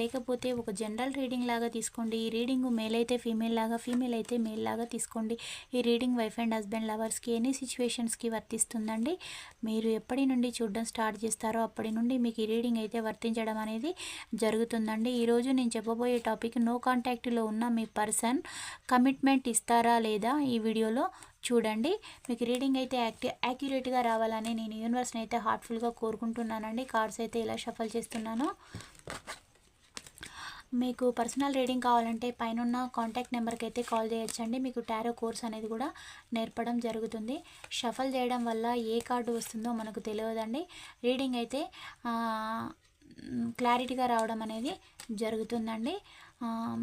లేకపోతే ఒక general reading లాగా తీసుకోండి. ఈ రీడింగ్ మేల్ అయితే ఫీమేల్ లాగా ఫీమేల్ అయితే మేల్ లాగా తీసుకోండి. ఈ రీడింగ్ వైఫ్ అండ్ హస్బెండ్ లవర్స్కి ఎనీ సిచ్యువేషన్స్కి వర్తిస్తుందండి. మీరు ఎప్పటి నుండి చూడడం స్టార్ట్ చేస్తారో అప్పటి నుండి మీకు ఈ రీడింగ్ అయితే వర్తించడం అనేది జరుగుతుందండి. ఈరోజు నేను చెప్పబోయే టాపిక్ నో కాంటాక్ట్లో ఉన్న మీ పర్సన్ కమిట్మెంట్ ఇస్తారా లేదా ఈ వీడియోలో చూడండి. మీకు రీడింగ్ అయితే యాక్టి యాక్యురేట్గా రావాలని నేను యూనివర్స్ని అయితే హార్ట్ఫుల్గా కోరుకుంటున్నానండి. కార్డ్స్ అయితే ఇలా షఫల్ చేస్తున్నాను మీకు పర్సనల్ రీడింగ్ కావాలంటే పైన కాంటాక్ట్ నెంబర్కి అయితే కాల్ చేయొచ్చండి. మీకు టారో కోర్స్ అనేది కూడా నేర్పడం జరుగుతుంది. షఫల్ చేయడం వల్ల ఏ కార్డు వస్తుందో మనకు తెలియదండి. రీడింగ్ అయితే క్లారిటీగా రావడం అనేది జరుగుతుందండి.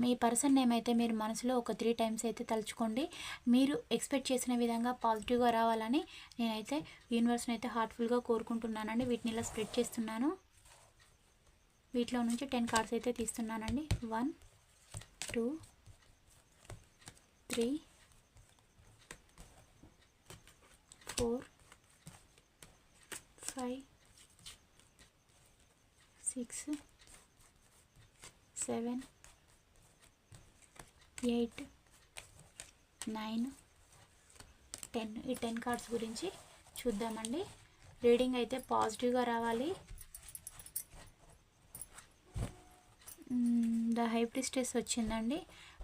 మీ పర్సన్ నేమ్ అయితే మీరు మనసులో ఒక త్రీ టైమ్స్ అయితే తలుచుకోండి. మీరు ఎక్స్పెక్ట్ చేసిన విధంగా పాజిటివ్గా రావాలని నేనైతే యూనివర్స్ని అయితే హార్ట్ఫుల్గా కోరుకుంటున్నానండి. వీటిని ఇలా స్ప్రెడ్ చేస్తున్నాను. వీటిలో నుంచి టెన్ కార్డ్స్ అయితే తీస్తున్నానండి. One two three four five six seven eight nine ten. ఈ టెన్ కార్డ్స్ గురించి చూద్దామండి. రీడింగ్ అయితే పాజిటివ్గా రావాలి. ద హైప్రిస్టెస్ వచ్చిందండి.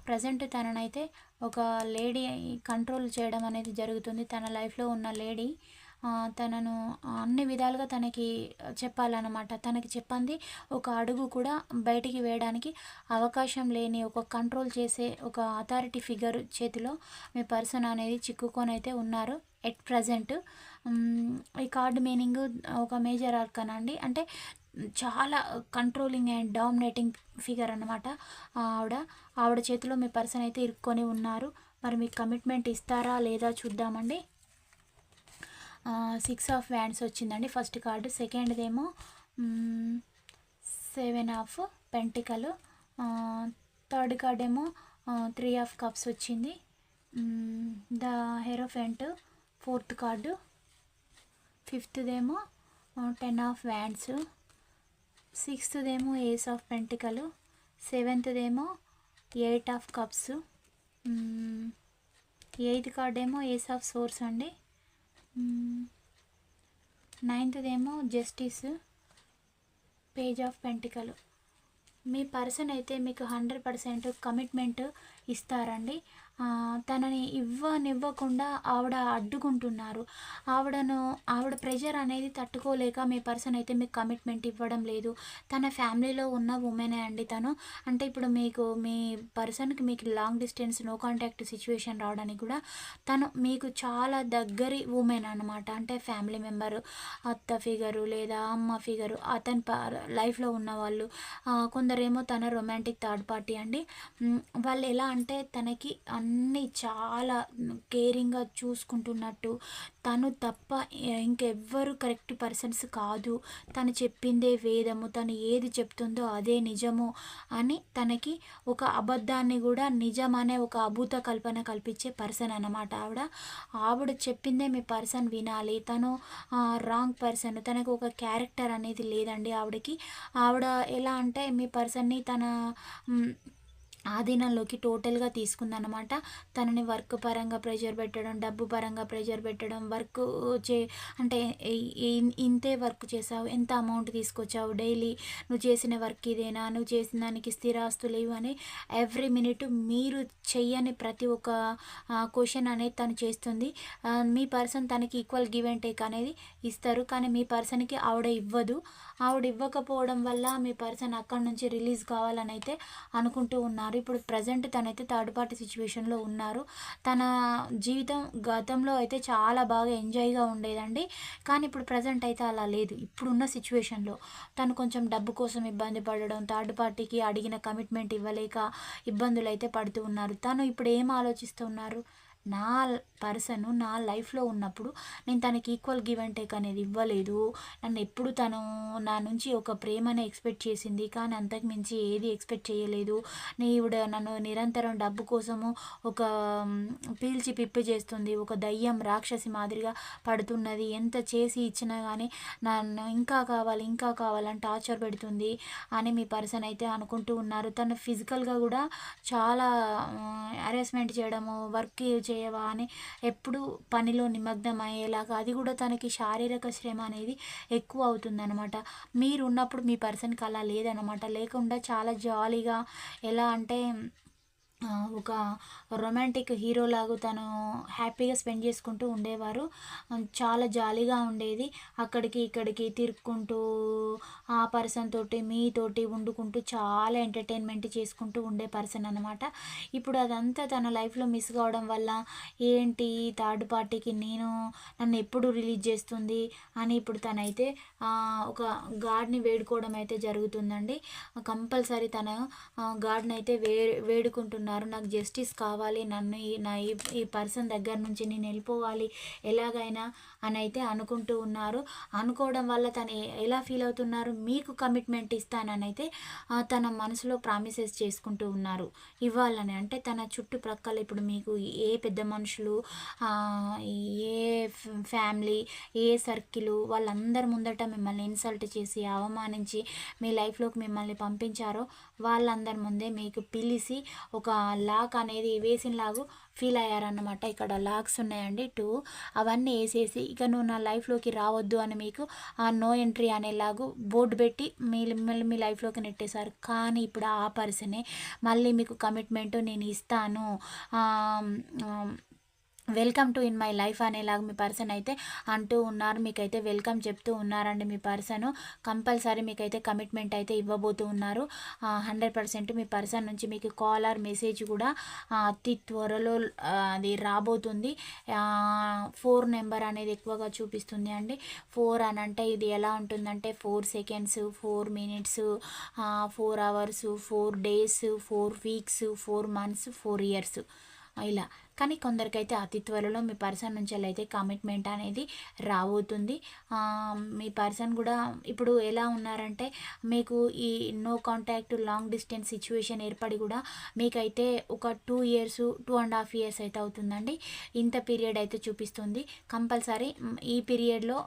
ప్రజెంట్ తననైతే ఒక లేడీ కంట్రోల్ చేయడం అనేది జరుగుతుంది. తన లైఫ్లో ఉన్న లేడీ తనను అన్ని విధాలుగా తనకి చెప్పాలన్నమాట. తనకి చెప్పంది ఒక అడుగు కూడా బయటికి వేయడానికి అవకాశం లేని ఒక కంట్రోల్ చేసే ఒక అథారిటీ ఫిగర్ చేతిలో మీ పర్సన్ అనేది చిక్కుకొని అయితే ఉన్నారు ఎట్ ప్రజెంట్. ఈ కార్డ్ మీనింగ్ ఒక మేజర్ ఆర్కన్ అండి. అంటే చాలా కంట్రోలింగ్ అండ్ డామినేటింగ్ ఫిగర్ అనమాట ఆవిడ ఆవిడ చేతిలో మీ పర్సన్ అయితే ఇరుక్కొని ఉన్నారు. మరి మీకు కమిట్మెంట్ ఇస్తారా లేదా చూద్దామండి. సిక్స్ ఆఫ్ వ్యాండ్స్ వచ్చిందండి. First card సెకండ్దేమో seven of pentacle third card ఏమో త్రీ ఆఫ్ కప్స్ వచ్చింది. ద హెరోఫెంట్ ఫోర్త్ కార్డు ఫిఫ్త్దేమో టెన్ ఆఫ్ వ్యాండ్స్ సిక్స్త్దేమో ace of పెంటికలు. సెవెంత్దేమో eight of cups. Eighth card ఏమో ఏస్ ఆఫ్ సోర్స్ అండి. నైన్త్దేమో justice. Page of pentacle. Me person అయితే మీకు hundred percent commitment ఇస్తారండి. తనని ఇవ్వనివ్వకుండా ఆవిడ అడ్డుకుంటున్నారు. ఆవిడను ఆవిడ ప్రెషర్ అనేది తట్టుకోలేక మీ పర్సన్ అయితే మీకు కమిట్మెంట్ ఇవ్వడం లేదు. తన ఫ్యామిలీలో ఉన్న ఉమెనే అండి తను. అంటే ఇప్పుడు మీకు మీ పర్సన్కి మీకు long distance no contact situation రావడానికి కూడా తను మీకు చాలా దగ్గరి ఉమెన్ అనమాట అంటే ఫ్యామిలీ మెంబరు అత్త ఫిగరు లేదా అమ్మ ఫిగరు అతని ప లైఫ్లో ఉన్న వాళ్ళు కొందరేమో తన రొమాంటిక్ థర్డ్ పార్టీ అండి. వాళ్ళు ఎలా అంటే తనకి అన్నీ చాలా కేరింగ్గా చూసుకుంటున్నట్టు. తను తప్ప ఇంకెవ్వరు కరెక్ట్ పర్సన్స్ కాదు. తను చెప్పిందే వేదము తను ఏది చెప్తుందో అదే నిజము అని తనకి ఒక అబద్ధాన్ని కూడా నిజం అనే ఒక అభూత కల్పన కల్పించే పర్సన్ అన్నమాట ఆవిడ. ఆవిడ చెప్పిందే మీ పర్సన్ వినాలి. తను రాంగ్ పర్సన్. తనకు ఒక క్యారెక్టర్ అనేది లేదండి ఆవిడకి. ఆవిడ ఎలా అంటే మీ పర్సన్ని తన ఆధీనంలోకి టోటల్గా తీసుకుందనమాట తనని వర్క్ పరంగా ప్రెషర్ పెట్టడం డబ్బు పరంగా ప్రెషర్ పెట్టడం వర్క్ చే అంటే ఇంతే వర్క్ చేసావు ఎంత అమౌంట్ తీసుకొచ్చావు డైలీ? నువ్వు చేసిన వర్క్ ఇదేనా? నువ్వు చేసిన దానికి స్థిరాస్తులు ఇవి అని ఎవ్రీ మినిట్ మీరు చెయ్యని ప్రతి ఒక్క క్వశ్చన్ అనేది తను చేస్తుంది. మీ పర్సన్ తనకి ఈక్వల్ గివ్ అండ్ టేక్ అనేది ఇస్తారు. కానీ మీ పర్సన్కి ఆవిడ ఇవ్వదు. ఆవిడ ఇవ్వకపోవడం వల్ల మీ పర్సన్ అక్కడి నుంచి రిలీజ్ కావాలని అయితే అనుకుంటూ ఉన్నారు. ఇప్పుడు ప్రజెంట్ తనైతే థర్డ్ పార్టీ సిచ్యువేషన్లో ఉన్నారు. తన జీవితం గతంలో అయితే చాలా బాగా ఎంజాయ్గా ఉండేదండి. కానీ ఇప్పుడు ప్రజెంట్ అయితే అలా లేదు. ఇప్పుడున్న సిచ్యువేషన్లో తను కొంచెం డబ్బు కోసం ఇబ్బంది పడడం థర్డ్ పార్టీకి అడిగిన కమిట్మెంట్ ఇవ్వలేక ఇబ్బందులు అయితే పడుతూ ఉన్నారు. తను ఇప్పుడు ఏం ఆలోచిస్తున్నారు నా పర్సన్ నా లైఫ్లో ఉన్నప్పుడు నేను తనకి ఈక్వల్ గివ్ అండ్ టేక్ అనేది ఇవ్వలేదు. నన్ను ఎప్పుడు తను నా నుంచి ఒక ప్రేమనే ఎక్స్పెక్ట్ చేసింది. కానీ అంతకు మించి ఏది ఎక్స్పెక్ట్ చేయలేదు. నీవిడ నన్ను నిరంతరం డబ్బు కోసము ఒక పీల్చి పిప్పి చేస్తుంది. ఒక దయ్యం రాక్షసి మాదిరిగా పడుతున్నది. ఎంత చేసి ఇచ్చినా కానీ నన్ను ఇంకా కావాలి ఇంకా కావాలని టార్చర్ పెడుతుంది అని మీ పర్సన్ అయితే అనుకుంటూ ఉన్నారు. తను ఫిజికల్గా కూడా చాలా హరాస్మెంట్ చేయడము వర్క్ చేయవా అని ఎప్పుడు పనిలో నిమగ్నం అయ్యేలాగా అది కూడా తనకి శారీరక శ్రమ అనేది ఎక్కువ అవుతుందన్నమాట. మీరు ఉన్నప్పుడు మీ పర్సన్కి అలా లేదనమాట లేకుండా చాలా జాలీగా ఎలా అంటే ఒక రొమాంటిక్ హీరో లాగా తను హ్యాపీగా స్పెండ్ చేసుకుంటూ ఉండేవారు. చాలా జాలీగా ఉండేది. అక్కడికి ఇక్కడికి తిరుక్కుంటూ ఆ పర్సన్ తోటి మీతోటి వండుకుంటూ చాలా ఎంటర్టైన్మెంట్ చేసుకుంటూ ఉండే పర్సన్ అనమాట ఇప్పుడు అదంతా తన లైఫ్లో మిస్ కావడం వల్ల ఏంటి థర్డ్ పార్టీకి నేను నన్ను ఎప్పుడు రిలీజ్ చేస్తుంది అని ఇప్పుడు తనైతే ఒక గాడ్ని వేడుకోవడం అయితే జరుగుతుందండి. కంపల్సరీ తన గాడ్ని అయితే వే వేడుకుంటున్నారు. నాకు జస్టిస్ కావాలి. నన్ను ఈ నా ఈ ఈ పర్సన్ దగ్గర నుంచి నేను వెళ్ళిపోవాలి. ఎలాగైనా అని అయితే అనుకుంటూ ఉన్నారు. అనుకోవడం వల్ల తను ఎలా ఫీల్ అవుతున్నారు? మీకు కమిట్మెంట్ ఇస్తానని అయితే తన మనసులో ప్రామిసెస్ చేసుకుంటూ ఉన్నారు. ఇవ్వాలని. అంటే తన చుట్టుప్రక్కల ఇప్పుడు మీకు ఏ పెద్ద మనుషులు ఏ ఫ్యామిలీ ఏ సర్కిల్ వాళ్ళందరి ముందట మిమ్మల్ని ఇన్సల్ట్ చేసి అవమానించి మీ లైఫ్లోకి మిమ్మల్ని పంపించారో వాళ్ళందరి ముందే మీకు పిలిచి ఒక లాక్ అనేది వేసిన లాగు ఫీల్ అయ్యారన్నమాట. ఇక్కడ లాక్స్ ఉన్నాయండి టూ. అవన్నీ వేసేసి ఇక నువ్వు నా లైఫ్లోకి రావద్దు అని మీకు ఆ నో ఎంట్రీ అనేలాగు బోర్డు పెట్టి మీ మిమ్మల్ని మీ లైఫ్లోకి నెట్టేశారు. కానీ ఇప్పుడు ఆ పర్సనే మళ్ళీ మీకు కమిట్మెంట్ నేను ఇస్తాను. Welcome to in my life అనేలాగా మీ పర్సన్ అయితే అంటూ ఉన్నారు. మీకైతే వెల్కమ్ చెప్తూ ఉన్నారండి మీ పర్సన్. కంపల్సరీ మీకైతే కమిట్మెంట్ అయితే ఇవ్వబోతూ ఉన్నారు. హండ్రెడ్ పర్సెంట్ మీ పర్సన్ నుంచి మీకు కాల్ ఆర్ మెసేజ్ కూడా అతి త్వరలో అది రాబోతుంది. ఫోర్ నెంబర్ అనేది ఎక్కువగా చూపిస్తుంది అండి. ఫోర్ అని అంటే ఇది ఎలా ఉంటుందంటే four seconds four minutes four hours four days four weeks four months four years. ఇలా. కానీ కొందరికైతే అతి త్వరలో మీ పర్సన్ నుంచి అయితే కమిట్మెంట్ అనేది రాబోతుంది. మీ పర్సన్ కూడా ఇప్పుడు ఎలా ఉన్నారంటే మీకు ఈ no contact long distance situation ఏర్పడి కూడా మీకైతే ఒక two years two and half years అయితే అవుతుందండి. ఇంత పీరియడ్ అయితే చూపిస్తుంది. కంపల్సరీ ఈ పీరియడ్లో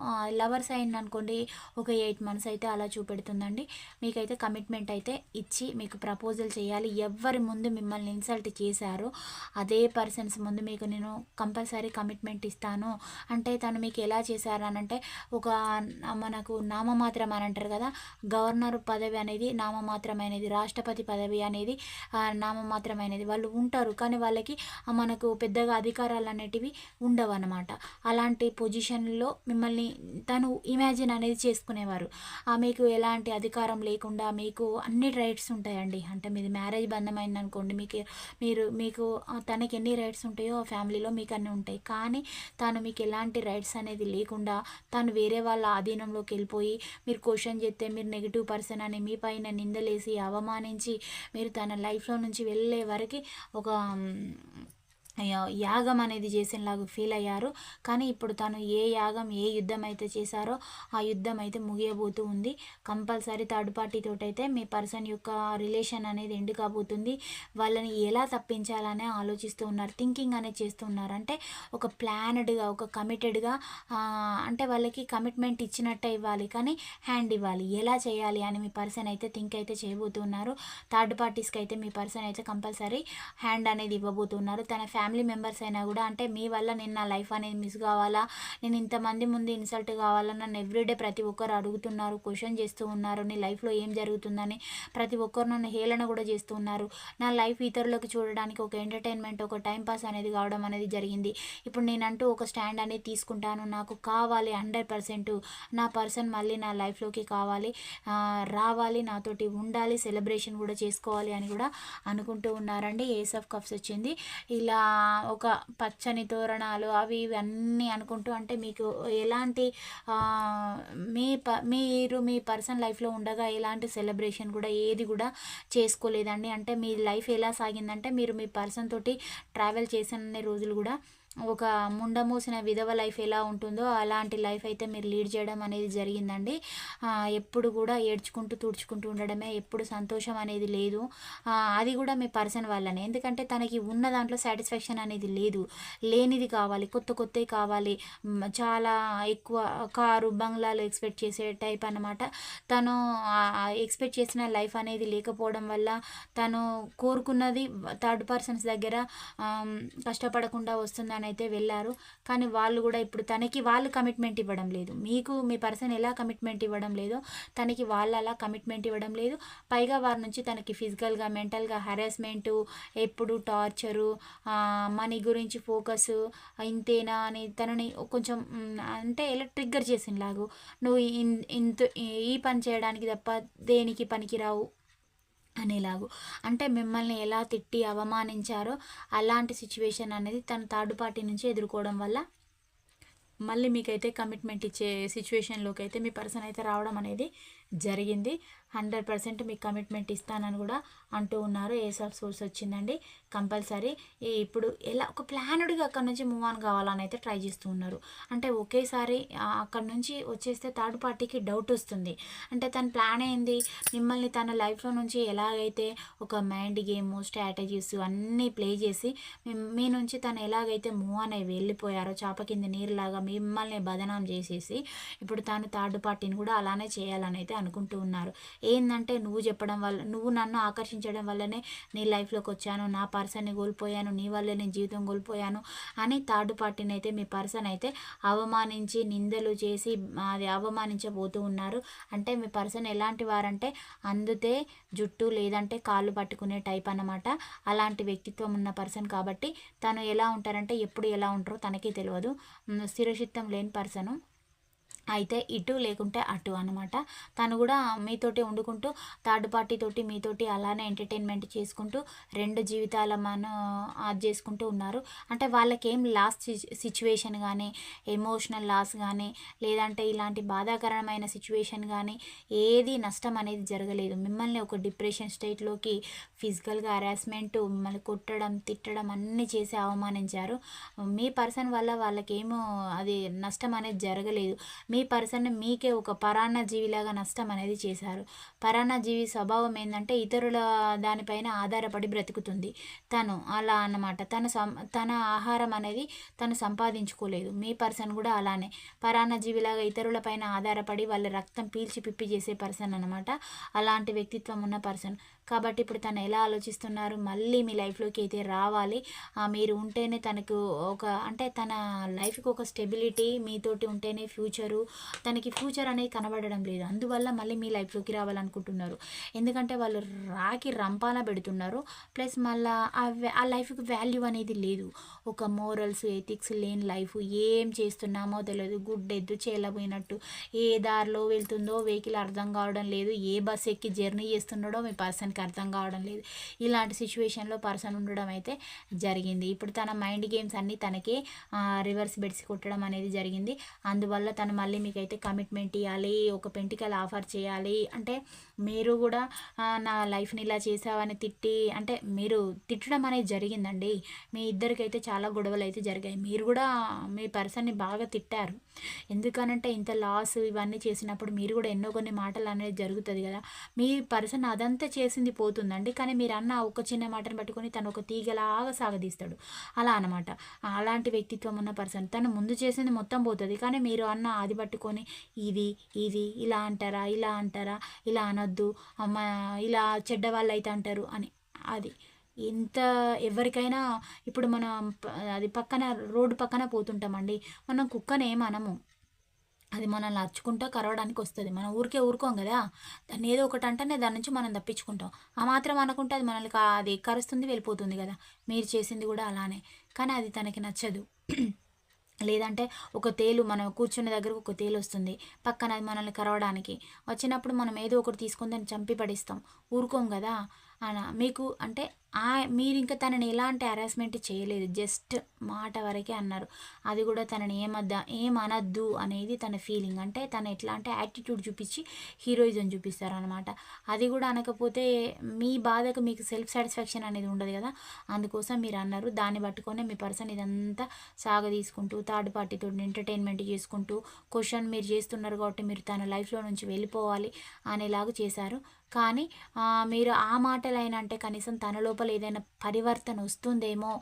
లవర్స్ అయింది అనుకోండి ఒక ఎయిట్ మంత్స్ అయితే అలా చూపెడుతుందండి. మీకైతే కమిట్మెంట్ అయితే ఇచ్చి మీకు ప్రపోజల్ చేయాలి. ఎవరి ముందు మిమ్మల్ని ఇన్సల్ట్ చేశారో అదే పర్సన్స్ ముందు మీకు నేను కంపల్సరీ కమిట్మెంట్ ఇస్తాను. అంటే తను మీకు ఎలా చేశారు అని అంటే ఒక మనకు నామమాత్రం అని అంటారు కదా గవర్నర్ పదవి అనేది నామమాత్రమైనది రాష్ట్రపతి పదవి అనేది నామమాత్రమైనది. వాళ్ళు ఉంటారు కానీ వాళ్ళకి మనకు పెద్దగా అధికారాలు అనేటివి ఉండవు అనమాట అలాంటి పొజిషన్లో మిమ్మల్ని తను ఇమాజిన్ అనేది చేసుకునేవారు. ఆ, మీకు ఎలాంటి అధికారం లేకుండా మీకు అన్ని రైట్స్ ఉంటాయండి. అంటే మీది మ్యారేజ్ బంధమైంది అనుకోండి మీకు మీరు మీకు తనకి ఎన్ని రైట్స్ ఉంటాయో ఆ ఫ్యామిలీలో మీకు అన్నీ ఉంటాయి. కానీ తను మీకు ఎలాంటి రైట్స్ అనేది లేకుండా తను వేరే వాళ్ళ ఆధీనంలోకి వెళ్ళిపోయి మీరు క్వశ్చన్ చేస్తే మీరు నెగిటివ్ పర్సన్ అని మీ పైన నిందలేసి అవమానించి మీరు తన లైఫ్లో నుంచి వెళ్ళే వరకు ఒక యాగం అనేది చేసేలాగా ఫీల్ అయ్యారు. కానీ ఇప్పుడు తను ఏ యాగం ఏ యుద్ధం అయితే చేశారో ఆ యుద్ధం అయితే ముగియబోతూ ఉంది. కంపల్సరీ థర్డ్ పార్టీ అయితే మీ పర్సన్ యొక్క రిలేషన్ అనేది ఎండ్ కాబోతుంది. వాళ్ళని ఎలా తప్పించాలనే ఆలోచిస్తూ ఉన్నారు థింకింగ్ అనేది చేస్తూ ఉన్నారు. అంటే ఒక ప్లానెడ్గా ఒక కమిటెడ్గా అంటే వాళ్ళకి కమిట్మెంట్ ఇచ్చినట్టే ఇవ్వాలి కానీ హ్యాండ్ ఇవ్వాలి. ఎలా చేయాలి అని మీ పర్సన్ అయితే థింక్ అయితే చేయబోతున్నారు థర్డ్ పార్టీస్కి అయితే మీ పర్సన్ అయితే కంపల్సరీ హ్యాండ్ అనేది ఇవ్వబోతున్నారు తన ఫ్యా ఫ్యామిలీ మెంబర్స్ అయినా కూడా అంటే మీ వల్ల నేను నా లైఫ్ అనేది మిస్ కావాలా? నేను ఇంతమంది ముందు ఇన్సల్ట్ కావాలా? నన్ను ఎవ్రీడే ప్రతి ఒక్కరు అడుగుతున్నారు క్వశ్చన్ చేస్తూ ఉన్నారు నీ లైఫ్లో ఏం జరుగుతుందని ప్రతి ఒక్కరు నన్ను హేళన కూడా చేస్తూ ఉన్నారు. నా లైఫ్ ఇతరులకు చూడడానికి ఒక ఎంటర్టైన్మెంట్ ఒక టైంపాస్ అనేది కావడం అనేది జరిగింది. ఇప్పుడు నేనంటూ ఒక స్టాండ్ అనేది తీసుకుంటాను. నాకు కావాలి హండ్రెడ్ పర్సెంట్ నా పర్సన్ మళ్ళీ నా లైఫ్లోకి కావాలి రావాలి నాతోటి ఉండాలి సెలబ్రేషన్ కూడా చేసుకోవాలి అని కూడా అనుకుంటూ ఉన్నారండి. ఏస్ ఆఫ్ కప్స్ వచ్చింది. ఇలా ఒక పచ్చని తోరణాలు అవి ఇవి అన్నీ అనుకుంటూ అంటే మీకు ఎలాంటి మీ ప మీరు మీ పర్సన్ లైఫ్లో ఉండగా ఎలాంటి సెలబ్రేషన్ కూడా ఏది కూడా చేసుకోలేదండి. అంటే మీ లైఫ్ ఎలా సాగిందంటే మీరు మీ పర్సన్ తోటి ట్రావెల్ చేసిన రోజులు కూడా ఒక ముండమూసిన విధవ లైఫ్ ఎలా ఉంటుందో అలాంటి లైఫ్ అయితే మీరు లీడ్ చేయడం అనేది జరిగిందండి. ఎప్పుడు కూడా ఏడ్చుకుంటూ తుడుచుకుంటూ ఉండడమే ఎప్పుడు సంతోషం అనేది లేదు. అది కూడా మీ పర్సన్ వల్లనే. ఎందుకంటే తనకి ఉన్న దాంట్లో సాటిస్ఫాక్షన్ అనేది లేదు. లేనిది కావాలి కొత్త కొత్తవి కావాలి. చాలా ఎక్కువ కారు బంగ్లాలు ఎక్స్పెక్ట్ చేసే టైప్ అన్నమాట. తను ఎక్స్పెక్ట్ చేసిన లైఫ్ అనేది లేకపోవడం వల్ల తను కోరుకున్నది థర్డ్ పర్సన్స్ దగ్గర కష్టపడకుండా వస్తుందని అయితే వెళ్ళారు. కానీ వాళ్ళు కూడా ఇప్పుడు తనకి వాళ్ళు కమిట్మెంట్ ఇవ్వడం లేదు. మీకు మీ పర్సన్ ఎలా కమిట్మెంట్ ఇవ్వడం లేదో తనకి వాళ్ళు అలా కమిట్మెంట్ ఇవ్వడం లేదు. పైగా వారి నుంచి తనకి ఫిజికల్గా మెంటల్గా హెరాస్మెంటు ఎప్పుడు టార్చరు మనీ గురించి ఫోకస్ ఇంతేనా అని తనని కొంచెం అంటే ఎలా ట్రిగ్గర్ చేసినలాగు నువ్వు ఇన్- ఇంత ఈ పని చేయడానికి తప్ప దేనికి పనికిరావు? అనేలాగు. అంటే మిమ్మల్ని ఎలా తిట్టి అవమానించారో అలాంటి సిచ్యువేషన్ అనేది తన థర్డ్ పార్టీ నుంచి ఎదుర్కోవడం వల్ల మళ్ళీ మీకైతే కమిట్మెంట్ ఇచ్చే సిచ్యువేషన్లోకి అయితే మీ పర్సన్ అయితే రావడం అనేది జరిగింది. హండ్రెడ్ పర్సెంట్ మీకు కమిట్మెంట్ ఇస్తానని కూడా అంటూ ఉన్నారు. ఏ సాఫ్ సోర్స్ వచ్చిందండి? కంపల్సరీ ఇప్పుడు ఎలా ఒక ప్లానుడ్గా అక్కడ నుంచి మూవ్ ఆన్ కావాలని అయితే ట్రై చేస్తూ ఉన్నారు. అంటే ఒకేసారి అక్కడ నుంచి వచ్చేస్తే థర్డ్ పార్టీకి డౌట్ వస్తుంది. అంటే తన ప్లాన్ ఏంది? మిమ్మల్ని తన లైఫ్లో నుంచి ఎలాగైతే ఒక మైండ్ గేమ్ స్ట్రాటజీస్ అన్నీ ప్లే చేసి మీ- నుంచి తను ఎలాగైతే మూవ్ ఆన్ అయి వెళ్ళిపోయారో చాప కింద నీరులాగా మిమ్మల్ని బదనాం చేసేసి ఇప్పుడు తాను థర్డ్ పార్టీని కూడా అలానే చేయాలని అయితే అనుకుంటూ ఉన్నారు. ఏంటంటే నువ్వు చెప్పడం వల్ల నువ్వు నన్ను ఆకర్షించడం వల్లనే నీ లైఫ్లోకి వచ్చాను నా పర్సన్ని కోల్పోయాను నీ వల్లే నేను జీవితం కోల్పోయాను అని థర్డ్ పార్టీని అయితే మీ పర్సన్ అయితే అవమానించి నిందలు చేసి అది అవమానించబోతూ ఉన్నారు. అంటే మీ పర్సన్ ఎలాంటి వారంటే అందుతే జుట్టు లేదంటే కాళ్ళు పట్టుకునే టైప్ అన్నమాట. అలాంటి వ్యక్తిత్వం ఉన్న పర్సన్ కాబట్టి తను ఎలా ఉంటారంటే ఎప్పుడు ఎలా ఉంటారో తనకి తెలియదు. స్థిరచిత్తం లేని పర్సను. అయితే ఇటు లేకుంటే అటు అనమాట తను కూడా మీతోటి వండుకుంటూ థర్డ్ పార్టీ తోటి మీతోటి అలానే ఎంటర్టైన్మెంట్ చేసుకుంటూ రెండు జీవితాల మన అది చేసుకుంటూ ఉన్నారు. అంటే వాళ్ళకేం లాస్ సిచ్యువేషన్ కానీ ఎమోషనల్ లాస్ కానీ లేదంటే ఇలాంటి బాధాకరమైన సిచ్యువేషన్ కానీ ఏది నష్టం అనేది జరగలేదు. మిమ్మల్ని ఒక డిప్రెషన్ స్టేట్లోకి ఫిజికల్గా హరాస్మెంట్ మిమ్మల్ని కొట్టడం తిట్టడం అన్నీ చేసి అవమానించారు. మీ పర్సన్ వల్ల వాళ్ళకేమో అది నష్టం అనేది జరగలేదు. మీ పర్సన్ మీకే ఒక పరాన్న జీవిలాగా నష్టం అనేది చేశారు. పరాన్న జీవి స్వభావం ఏంటంటే ఇతరుల దానిపైన ఆధారపడి బ్రతుకుతుంది. తను అలా అన్నమాట. తన సం తన ఆహారం అనేది తను సంపాదించుకోలేదు. మీ పర్సన్ కూడా అలానే. పరాన్న జీవిలాగా ఇతరులపైన ఆధారపడి వాళ్ళ రక్తం పీల్చి పిప్పి చేసే పర్సన్ అనమాట అలాంటి వ్యక్తిత్వం ఉన్న పర్సన్. కాబట్టి ఇప్పుడు తను ఎలా ఆలోచిస్తున్నారు మళ్ళీ మీ లైఫ్లోకి అయితే రావాలి. మీరు ఉంటేనే తనకు ఒక అంటే తన లైఫ్కి ఒక స్టెబిలిటీ మీతోటి ఉంటేనే ఫ్యూచరు. తనకి ఫ్యూచర్ అనేది కనబడడం లేదు. అందువల్ల మళ్ళీ మీ లైఫ్లోకి రావాలనుకుంటున్నారు. ఎందుకంటే వాళ్ళు రాకి రంపాన పెడుతున్నారు. ప్లస్ మళ్ళీ ఆ లైఫ్కి వాల్యూ అనేది లేదు. ఒక మోరల్స్ ఎథిక్స్ లేని లైఫ్ ఏం చేస్తున్నామో తెలియదు గుడ్డెద్దు చేలపోయినట్టు ఏ దారిలో వెళ్తుందో వెహికల్ అర్థం కావడం లేదు. ఏ బస్ ఎక్కి జర్నీ చేస్తున్నాడో మీ పర్సన్ పర్సన్కి అర్థం కావడం లేదు. ఇలాంటి సిచ్యువేషన్లో పర్సన్ ఉండడం అయితే జరిగింది. ఇప్పుడు తన మైండ్ గేమ్స్ అన్నీ తనకే రివర్స్ బెడ్స్ కొట్టడం అనేది జరిగింది. అందువల్ల తను మళ్ళీ మీకైతే కమిట్మెంట్ ఇవ్వాలి ఒక పెంటికల్ ఆఫర్ చేయాలి. అంటే మీరు కూడా నా లైఫ్ని ఇలా చేసావని తిట్టి అంటే మీరు తిట్టడం అనేది జరిగిందండి. మీ ఇద్దరికైతే చాలా గొడవలు అయితే జరిగాయి. మీరు కూడా మీ పర్సన్ని బాగా తిట్టారు. ఎందుకనంటే ఇంత లాస్ ఇవన్నీ చేసినప్పుడు మీరు కూడా ఎన్నో కొన్ని మాటలు అనేది జరుగుతుంది కదా. మీ పర్సన్ అదంతా చేసింది పోతుందండి. కానీ మీరు అన్న ఒక చిన్న మాటను పట్టుకొని తను ఒక తీగలాగా సాగదీస్తాడు. అలా అనమాట అలాంటి వ్యక్తిత్వం ఉన్న పర్సన్ తను ముందు చేసింది మొత్తం పోతుంది. కానీ మీరు అన్న అది పట్టుకొని ఇది ఇది ఇలా అంటారా ఇలా అంటారా ఇలా అన అనొద్దు అమ్మ ఇలా చెడ్డ వాళ్ళు అయితే అంటారు అని. అది ఎంత ఎవరికైనా ఇప్పుడు మనం అది పక్కన రోడ్డు పక్కన పోతుంటామండి. మనం కుక్కనే ఏమనము అది మనల్ని అరుచుకుంటా కరవడానికి వస్తుంది. మనం ఊరికే ఊరుకోం కదా. దాన్ని ఏదో ఒకటి అంటేనే దాని నుంచి మనం తప్పించుకుంటాం. ఆ మాత్రం అనుకుంటే అది మనల్ని అది కరుస్తుంది వెళ్ళిపోతుంది కదా. మీరు చేసింది కూడా అలానే. కానీ అది తనకి నచ్చదు. లేదంటే ఒక తేలు మనం కూర్చున్న దగ్గరకు ఒక తేలు వస్తుంది పక్కన అది మనల్ని కరవడానికి. వచ్చినప్పుడు మనం ఏదో ఒకటి తీసుకొని దాన్ని చంపి పడిస్తాం. ఊరుకోం కదా? అన మీకు అంటే ఆ మీరు ఇంకా తనని ఎలాంటి హరాస్మెంట్ చేయలేదు జస్ట్ మాట వరకే అన్నారు. అది కూడా తనని ఏమద్దా ఏమనద్దు అనేది తన ఫీలింగ్ అంటే తను ఎట్లా అంటే యాటిట్యూడ్ చూపించి హీరోయిజం చూపిస్తారు అనమాట అది కూడా అనకపోతే మీ బాధకు మీకు సెల్ఫ్ సాటిస్ఫాక్షన్ అనేది ఉండదు కదా. అందుకోసం మీరు అన్నారు దాన్ని పట్టుకొని మీ పర్సన్ ఇదంతా సాగ తీసుకుంటూ థర్డ్ పార్టీతో ఎంటర్టైన్మెంట్ చేసుకుంటూ క్వశ్చన్ మీరు చేస్తున్నారు కాబట్టి మీరు తన లైఫ్లో నుంచి వెళ్ళిపోవాలి అనేలాగా చేశారు. కానీ మీరు ఆ మాటలైనా అంటే కనీసం తన లోపల ఏదైనా పరివర్తన వస్తుందేమో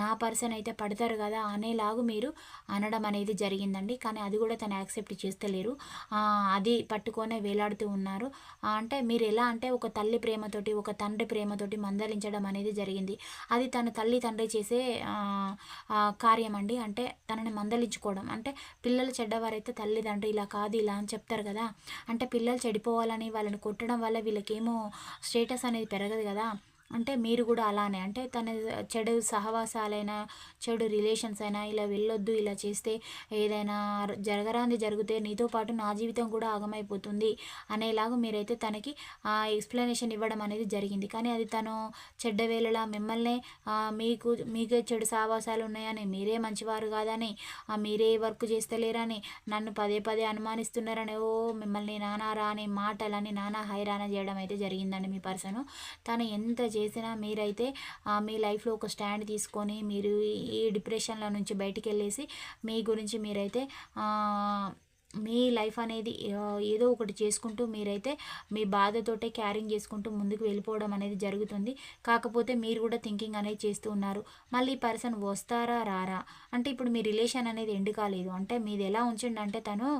నా పర్సన్ అయితే పడతారు కదా అనేలాగు మీరు అనడం అనేది జరిగిందండి. కానీ అది కూడా తను యాక్సెప్ట్ చేస్తలేరు. అది పట్టుకొనే వేలాడుతూ ఉన్నారు. అంటే మీరు ఎలా అంటే ఒక తల్లి ప్రేమతోటి ఒక తండ్రి ప్రేమతోటి మందలించడం అనేది జరిగింది. అది తన తల్లి తండ్రి చేసే కార్యం అండి అంటే తనని మందలించుకోవడం. అంటే పిల్లలు చెడ్డవారైతే తల్లిదండ్రి ఇలా కాదు ఇలా అని చెప్తారు కదా. అంటే పిల్లలు చెడిపోవాలని వాళ్ళని కొట్టడం వల్ల వీళ్ళకి వాళ్ళకేమో స్టేటస్ అనేది పెరగదు కదా. అంటే మీరు కూడా అలానే అంటే తన చెడు సహవాసాలైనా చెడు రిలేషన్స్ అయినా ఇలా వెళ్ళొద్దు ఇలా చేస్తే ఏదైనా జరగరాంది జరిగితే నీతో పాటు నా జీవితం కూడా ఆగమైపోతుంది అనేలాగా మీరైతే తనకి ఆ ఎక్స్ప్లెనేషన్ ఇవ్వడం అనేది జరిగింది. కానీ అది తను చెడ్డ వేళలా మిమ్మల్ని మీకు మీకే చెడు సహవాసాలు ఉన్నాయని మీరే మంచివారు కాదని మీరే వర్క్ చేస్తలేరని నన్ను పదే పదే అనుమానిస్తున్నారని ఓ మిమ్మల్ని నానా రాని మాటలని నానా హైరాణ చేయడం అయితే జరిగిందండి మీ పర్సన్. తను ఎంత చే చేసినా మీరైతే మీ లైఫ్లో ఒక స్టాండ్ తీసుకొని మీరు ఈ డిప్రెషన్లో నుంచి బయటికి వెళ్ళేసి మీ గురించి మీరైతే మీ లైఫ్ అనేది ఏదో ఒకటి చేసుకుంటూ మీరైతే మీ బాధతోటే క్యారింగ్ చేసుకుంటూ ముందుకు వెళ్ళిపోవడం అనేది జరుగుతుంది. కాకపోతే మీరు కూడా థింకింగ్ అనేది చేస్తూ ఉన్నారు. మళ్ళీ పర్సన్ వస్తారా రారా? అంటే ఇప్పుడు మీ రిలేషన్ అనేది ఎండు కాలేదు. అంటే మీది ఎలా ఉంచండి అంటే తను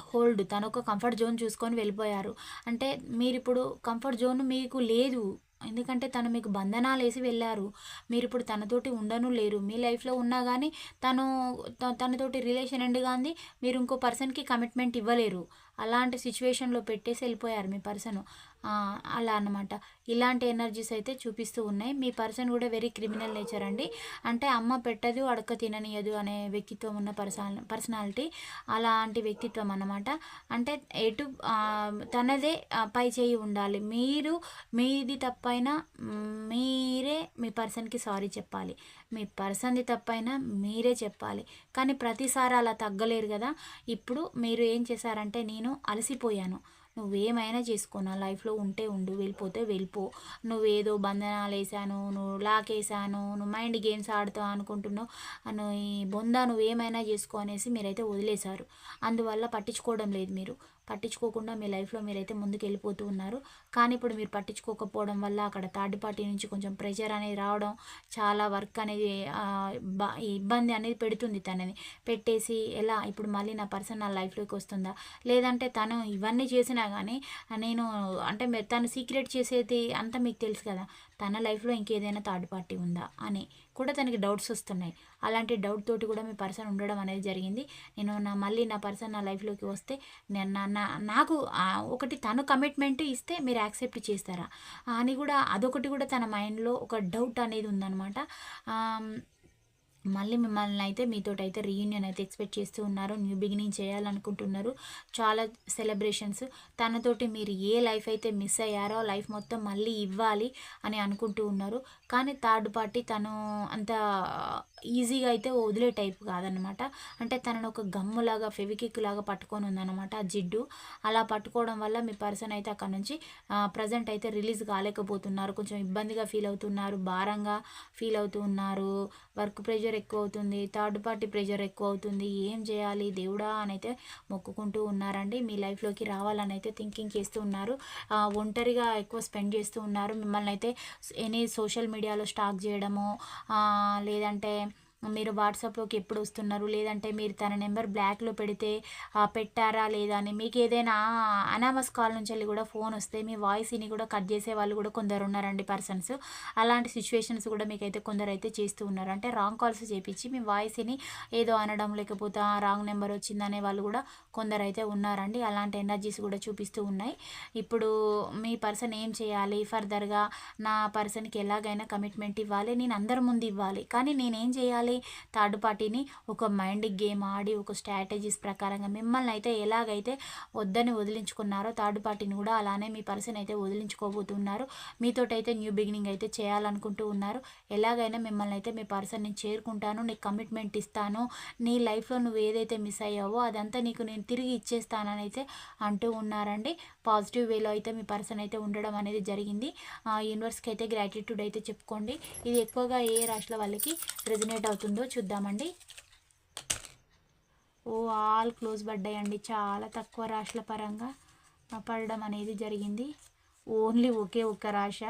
హోల్డ్ తను ఒక కంఫర్ట్ జోన్ చూసుకొని వెళ్ళిపోయారు. అంటే మీరు ఇప్పుడు కంఫర్ట్ జోన్ మీకు లేదు. ఎందుకంటే తను మీకు బంధనాలు వేసి వెళ్ళారు. మీరు ఇప్పుడు తనతోటి ఉండను లేరు. మీ లైఫ్లో ఉన్నా కానీ తను తనతోటి రిలేషన్ ఎండ్ కానీ మీరు ఇంకో పర్సన్కి కమిట్మెంట్ ఇవ్వలేరు. అలాంటి సిచ్యువేషన్లో పెట్టేసి వెళ్ళిపోయారు మీ పర్సన్ అలా అనమాట ఇలాంటి ఎనర్జీస్ అయితే చూపిస్తూ ఉన్నాయి. మీ పర్సన్ కూడా వెరీ క్రిమినల్ నేచర్ అండి. అంటే అమ్మ పెట్టదు అడక తిననీయదు అనే వ్యక్తిత్వం ఉన్న పర్సన పర్సనాలిటీ అలాంటి వ్యక్తిత్వం అన్నమాట. అంటే ఎటు తనదే పై చేయి ఉండాలి. మీరు మీది తప్పైనా మీరే మీ పర్సన్కి సారీ చెప్పాలి. మీ పర్సన్ది తప్పైనా మీరే చెప్పాలి. కానీ ప్రతిసారి అలా తగ్గలేరు కదా. ఇప్పుడు మీరు ఏం చేశారంటే నేను అలసిపోయాను. నువ్వేమైనా చేసుకో నా లైఫ్లో ఉంటే ఉండు వెళ్ళిపోతే వెళ్ళిపో. నువ్వేదో బంధనాలు వేసాను నువ్వు లాక్ వేసాను నువ్వు మైండ్ గేమ్స్ ఆడుతావు అనుకుంటున్నావు నువ్వు ఈ బొంద నువ్వేమైనా చేసుకో అనేసి మీరైతే వదిలేశారు. అందువల్ల పట్టించుకోవడం లేదు మీరు. పట్టించుకోకుండా మీ లైఫ్లో మీరైతే ముందుకు వెళ్ళిపోతూ ఉన్నారు. కానీ ఇప్పుడు మీరు పట్టించుకోకపోవడం వల్ల అక్కడ థర్డ్ పార్టీ నుంచి కొంచెం ప్రెషర్ అనేది రావడం చాలా వర్క్ అనేది ఇబ్బంది అనేది పెడుతుంది తనని. పెట్టేసి ఎలా ఇప్పుడు మళ్ళీ నా పర్సన్ నా లైఫ్లోకి వస్తుందా? లేదంటే తను ఇవన్నీ చేసినా కానీ నేను అంటే తను సీక్రెట్ చేసేది అంతా మీకు తెలుసు కదా తన లైఫ్లో ఇంకేదైనా థర్డ్ పార్టీ ఉందా అని. కూడా తనకి డౌట్స్ వస్తున్నాయి. అలాంటి డౌట్ తోటి కూడా మీ పర్సన్ ఉండడం అనేది జరిగింది. నేను నా మళ్ళీ నా పర్సన్ నా లైఫ్లోకి వస్తే నేను నా నాకు ఒకటి తను కమిట్మెంట్ ఇస్తే మీరు యాక్సెప్ట్ చేస్తారా? అని కూడా అదొకటి కూడా తన మైండ్లో ఒక డౌట్ అనేది ఉందన్నమాట. మళ్ళీ మిమ్మల్ని అయితే మీతో అయితే రీయూనియన్ అయితే ఎక్స్పెక్ట్ చేస్తూ ఉన్నారు. న్యూ బిగినింగ్ చేయాలనుకుంటున్నారు. చాలా సెలబ్రేషన్స్ తనతోటి మీరు ఏ లైఫ్ అయితే మిస్ అయ్యారో లైఫ్ మొత్తం మళ్ళీ ఇవ్వాలి అని అనుకుంటూ ఉన్నారు. కానీ థర్డ్ పార్టీ తను అంత ఈజీగా అయితే వదిలే టైప్ కాదనమాట అంటే తనను ఒక గమ్ములాగా ఫెవికిక్ లాగా పట్టుకొని ఉందన్నమాట ఆ జిడ్డు. అలా పట్టుకోవడం వల్ల మీ పర్సన్ అయితే అక్కడ నుంచి ప్రజెంట్ అయితే రిలీజ్ కాలేకపోతున్నారు. కొంచెం ఇబ్బందిగా ఫీల్ అవుతున్నారు. భారంగా ఫీల్ అవుతూ ఉన్నారు. వర్క్ ప్రెషర్ ఎక్కువ అవుతుంది థర్డ్ పార్టీ ప్రెషర్ ఎక్కువ అవుతుంది ఏం చేయాలి దేవుడా అని అయితే మొక్కుకుంటూ ఉన్నారండి. మీ లైఫ్లోకి రావాలని అయితే థింకింగ్ చేస్తూ ఉన్నారు. ఒంటరిగా ఎక్కువ స్పెండ్ చేస్తూ ఉన్నారు. మిమ్మల్ని అయితే ఎనీ సోషల్ మీడియాలో స్టాక్ చేయడము లేదంటే మీరు వాట్సాప్లోకి ఎప్పుడు వస్తున్నారు? లేదంటే మీరు తన నెంబర్ బ్లాక్లో పెడితే పెట్టారా లేదా అని మీకు ఏదైనా అనామస్ కాల్ నుంచి వెళ్ళి కూడా ఫోన్ వస్తే మీ వాయిస్ని కూడా కట్ చేసే వాళ్ళు కూడా కొందరు ఉన్నారండి పర్సన్స్. అలాంటి సిచ్యువేషన్స్ కూడా మీకైతే కొందరు అయితే చేస్తూ ఉన్నారు. అంటే రాంగ్ కాల్స్ చేపించి మీ వాయిస్ని ఏదో అనడం లేకపోతే రాంగ్ నెంబర్ వచ్చిందనే వాళ్ళు కూడా కొందరు అయితే ఉన్నారండి. అలాంటి ఎనర్జీస్ కూడా చూపిస్తూ ఉన్నాయి. ఇప్పుడు మీ పర్సన్ ఏం చేయాలి? ఫర్దర్గా నా పర్సన్కి ఎలాగైనా కమిట్మెంట్ ఇవ్వాలి. నేను అందరి ముందు ఇవ్వాలి. కానీ నేనేం చేయాలి? చేయాలి. థర్డ్ పార్టీని ఒక మైండ్ గేమ్ ఆడి ఒక స్ట్రాటజీస్ ప్రకారంగా మిమ్మల్ని అయితే ఎలాగైతే వద్దని వదిలించుకున్నారో థర్డ్ పార్టీని కూడా అలానే మీ పర్సన్ అయితే వదిలించుకోబోతున్నారు. మీతోటైతే న్యూ బిగినింగ్ అయితే చేయాలనుకుంటూ ఉన్నారు. ఎలాగైనా మిమ్మల్ని అయితే మీ పర్సన్ నేను చేరుకుంటాను నీకు కమిట్మెంట్ ఇస్తాను నీ లైఫ్లో నువ్వు ఏదైతే మిస్ అయ్యావో అదంతా నీకు నేను తిరిగి ఇచ్చేస్తానని అయితే అంటూ ఉన్నారండి. పాజిటివ్ వేలో అయితే మీ పర్సన్ అయితే ఉండడం అనేది జరిగింది. యూనివర్స్కి అయితే గ్రాటిట్యూడ్ అయితే చెప్పుకోండి. ఇది ఎక్కువగా ఏ రాశుల వాళ్ళకి రెజినేట్ అవుతుందో చూద్దామండి. ఓ ఆల్ క్లోజ్ పడ్డాయండి. చాలా తక్కువ రాశుల పరంగా పడడం అనేది జరిగింది. ఓన్లీ ఒకే ఒక్క రాశ.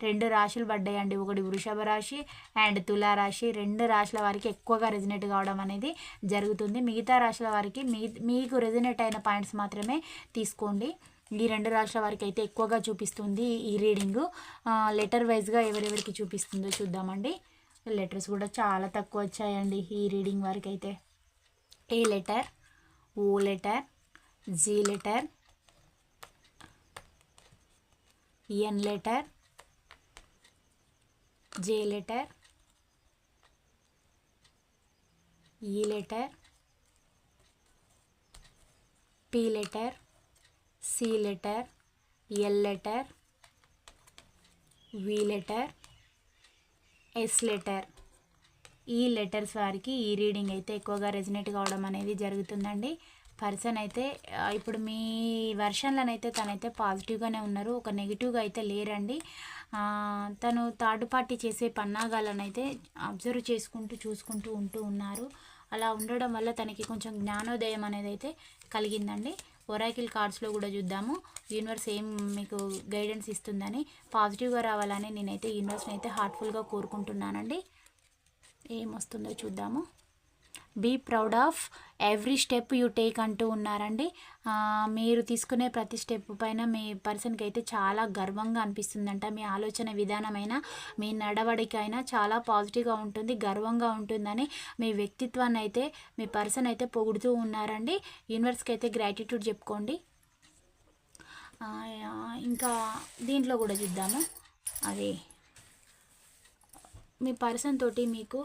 రెండు రాశులు పడ్డాయండి. ఒకటి వృషభ రాశి అండ్ తులా రాశి. రెండు రాశుల వారికి ఎక్కువగా రెజినేట్ కావడం అనేది జరుగుతుంది. మిగతా రాశుల వారికి మీ మీకు రెజినేట్ అయిన పాయింట్స్ మాత్రమే తీసుకోండి. ఈ రెండు రాష్ట్రాల వారికి అయితే ఎక్కువగా చూపిస్తుంది ఈ రీడింగు. లెటర్ వైజ్గా ఎవరెవరికి చూపిస్తుందో చూద్దామండి. లెటర్స్ కూడా చాలా తక్కువ వచ్చాయండి ఈ రీడింగ్ వారికి అయితే A letter O letter G letter N letter J letter E letter P letter C letter L letter V letter S letter E letters వారికి ఈ రీడింగ్ అయితే ఎక్కువగా రెజినేట్ కావడం అనేది జరుగుతుందండి. పర్సన్ అయితే ఇప్పుడు మీ వర్షన్లనైతే తనైతే పాజిటివ్గానే ఉన్నారు ఒక నెగిటివ్గా అయితే లేరండి. తను థర్డ్ పార్టీ చేసే పన్నాగాలను అయితే అబ్జర్వ్ చేసుకుంటూ చూసుకుంటూ ఉంటూ ఉన్నారు. అలా ఉండడం వల్ల తనకి కొంచెం జ్ఞానోదయం అనేది అయితే కలిగిందండి. ఒరాకిల్ కార్డ్స్లో కూడా చూద్దాము. యూనివర్స్ ఏం మీకు గైడెన్స్ ఇస్తుందని పాజిటివ్గా రావాలని నేనైతే యూనివర్స్ని అయితే హార్ట్ఫుల్గా కోరుకుంటున్నానండి. ఏం వస్తుందో చూద్దాము. Be proud of every step you take అంటూ ఉన్నారండి. మీరు తీసుకునే ప్రతి స్టెప్ పైన మీ పర్సన్కి అయితే చాలా గర్వంగా అనిపిస్తుందంట. మీ ఆలోచన విధానమైన మీ నడవడికైనా చాలా పాజిటివ్గా ఉంటుంది గర్వంగా ఉంటుందని మీ వ్యక్తిత్వాన్ని అయితే మీ పర్సన్ అయితే పొగుడుతూ ఉన్నారండి. యూనివర్స్కి అయితే గ్రాటిట్యూడ్ చెప్పుకోండి. ఇంకా దీంట్లో కూడా చూద్దాము. అది మీ పర్సన్ తోటి మీకు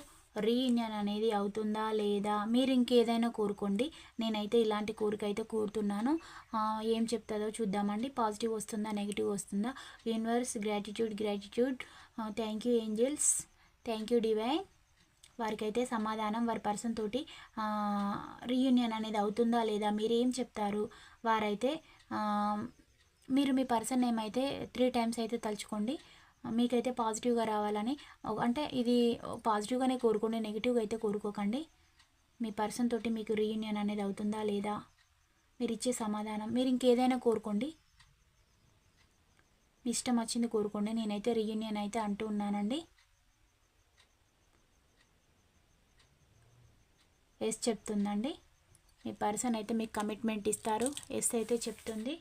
రీయూనియన్ అనేది అవుతుందా లేదా? మీరు ఇంకేదైనా కోరుకోండి. నేనైతే ఇలాంటి కోరిక అయితే కోరుతున్నాను ఏం చెప్తుందో చూద్దామండి. పాజిటివ్ వస్తుందా నెగిటివ్ వస్తుందా? Universe gratitude gratitude thank you angels thank you divine వారికైతే సమాధానం వారి పర్సన్ తోటి రీయూనియన్ అనేది అవుతుందా లేదా? మీరు ఏం చెప్తారు? వారైతే మీరు మీ పర్సన్ ఏమైతే త్రీ టైమ్స్ అయితే తలుచుకోండి. మీకైతే పాజిటివ్గా రావాలని అంటే ఇది పాజిటివ్గానే కోరుకోండి నెగిటివ్గా అయితే కోరుకోకండి. మీ పర్సన్ తోటి మీకు రీయూనియన్ అనేది అవుతుందా లేదా? మీరు ఇచ్చే సమాధానం. మీరు ఇంకేదైనా కోరుకోండి. మీ ఇష్టం వచ్చింది కోరుకోండి. నేనైతే రీయూనియన్ అయితే అంటూ ఉన్నానండి. ఎస్ చెప్తుందండి. మీ పర్సన్ అయితే మీకు కమిట్మెంట్ ఇస్తారు. ఎస్ అయితే చెప్తుంది.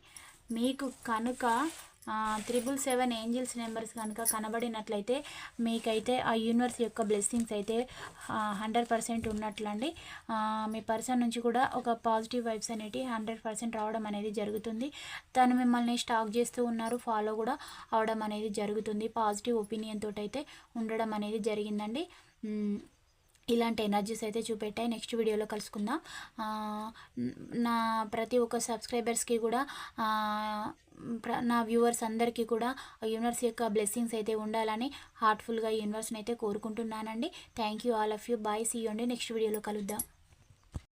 మీకు కనుక త్రిబుల్ సెవెన్ ఏంజిల్స్ నెంబర్స్ కనుక కనబడినట్లయితే మీకైతే ఆ యూనివర్స్ యొక్క బ్లెస్సింగ్స్ అయితే హండ్రెడ్ పర్సెంట్ ఉన్నట్లండి. మీ పర్సన్ నుంచి కూడా ఒక పాజిటివ్ వైబ్స్ అనేవి హండ్రెడ్ పర్సెంట్ రావడం అనేది జరుగుతుంది. తను మిమ్మల్ని స్టాక్ చేస్తూ ఉన్నారు ఫాలో కూడా అవడం అనేది జరుగుతుంది. పాజిటివ్ ఒపీనియన్ తోటి అయితే ఉండడం అనేది జరిగిందండి. ఇలాంటి ఎనర్జీస్ అయితే చూపెట్టాయి. నెక్స్ట్ వీడియోలో కలుసుకుందాం. నా ప్రతి ఒక్క సబ్స్క్రైబర్స్కి కూడా నా వ్యూవర్స్ అందరికీ కూడా యూనివర్స్ యొక్క బ్లెస్సింగ్స్ అయితే ఉండాలని హార్ట్ఫుల్గా యూనివర్స్ని అయితే కోరుకుంటున్నానండి. Thank you all of you bye see అండి. నెక్స్ట్ వీడియోలో కలుద్దాం.